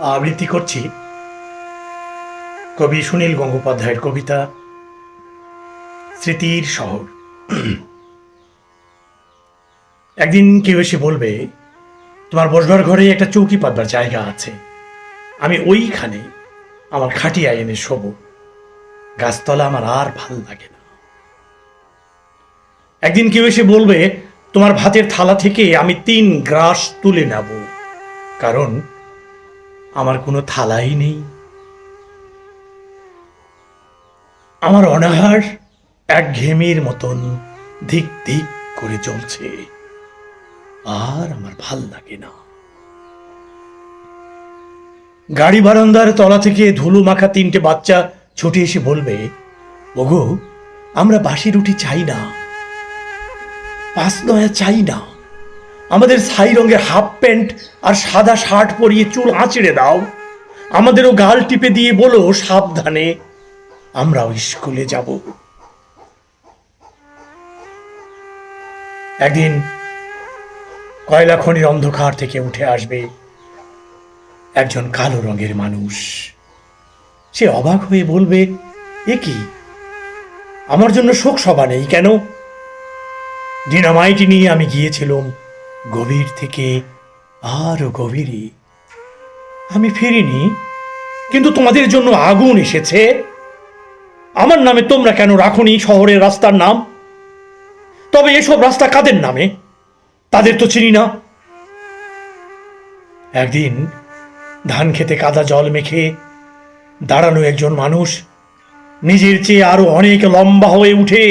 আবৃত্তি করছি কবি সুনীল গঙ্গোপাধ্যায়ের কবিতা স্মৃতির শহর। একদিন কেউ এসে বলবে, তোমার বসবার ঘরে একটা চৌকি পাতবার জায়গা আছে। আমি ওইখানে আমার খাটিয়া এনে শোবো। গাছতলা আমার আর ভালো লাগে না। একদিন কেউ এসে বলবে, তোমার ভাতের থালা থেকে আমি তিন গ্রাস তুলে নেব। কারণ আমার কোনো থালাই নেই। আমার অনাহার এক ঘেমির মতন ধিক ধিক করে চলছে। আর আমার ভালো লাগে না। গাড়ি বারান্দার তলা থেকে ধুলো মাখা তিনটে বাচ্চা ছুটে এসে বলবে, ওগো, আমরা বাসি রুটি চাই না। পাঁচ নয়া চাই না। আমাদের ছাই রঙের হাফ প্যান্ট আর সাদা শার্ট পরিয়ে চুল আঁচড়ে দাও। আমাদেরও গাল টিপে দিয়ে বলো, সাবধানে আমরাও স্কুলে যাব। একদিন কয়লা খনির অন্ধকার থেকে উঠে আসবে একজন কালো রঙের মানুষ। সে অবাক হয়ে বলবে, এ কি? আমার জন্য শোক সভা নেই কেন? ডিনামাইট নিয়ে আমি গিয়েছিলাম। গভীর থেকে আরও গভীরে আমি ফিরিনি, কিন্তু তোমাদের জন্য আগুন এসেছে। আমার নামে তোমরা কেন রাখনি শহরের রাস্তার নাম? তবে এসব রাস্তা কাদের নামে? তাদের তো চিনি না। একদিন ধান খেতে কাদা জল মেখে দাঁড়ানো একজন মানুষ নিজের চেয়ে আরও অনেক লম্বা হয়ে উঠে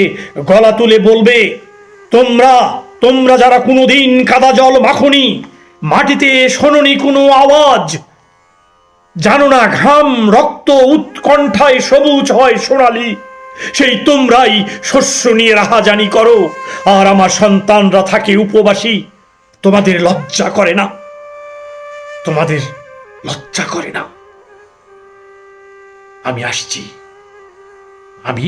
গলা তুলে বলবে, তোমরা তোমরা যারা কোনোদিন কাদা জল মাখনি, মাটিতে শোনি কোনো আওয়াজ, জানো না ঘাম রক্ত উৎকণ্ঠায় সবুজ হয় সোনালি, সেই তোমরাই শস্য নিয়ে রাহাজানি করো, আর আমার সন্তানরা থাকে উপবাসী, তোমাদের লজ্জা করে না, তোমাদের লজ্জা করে না। আমি আসছি, আমি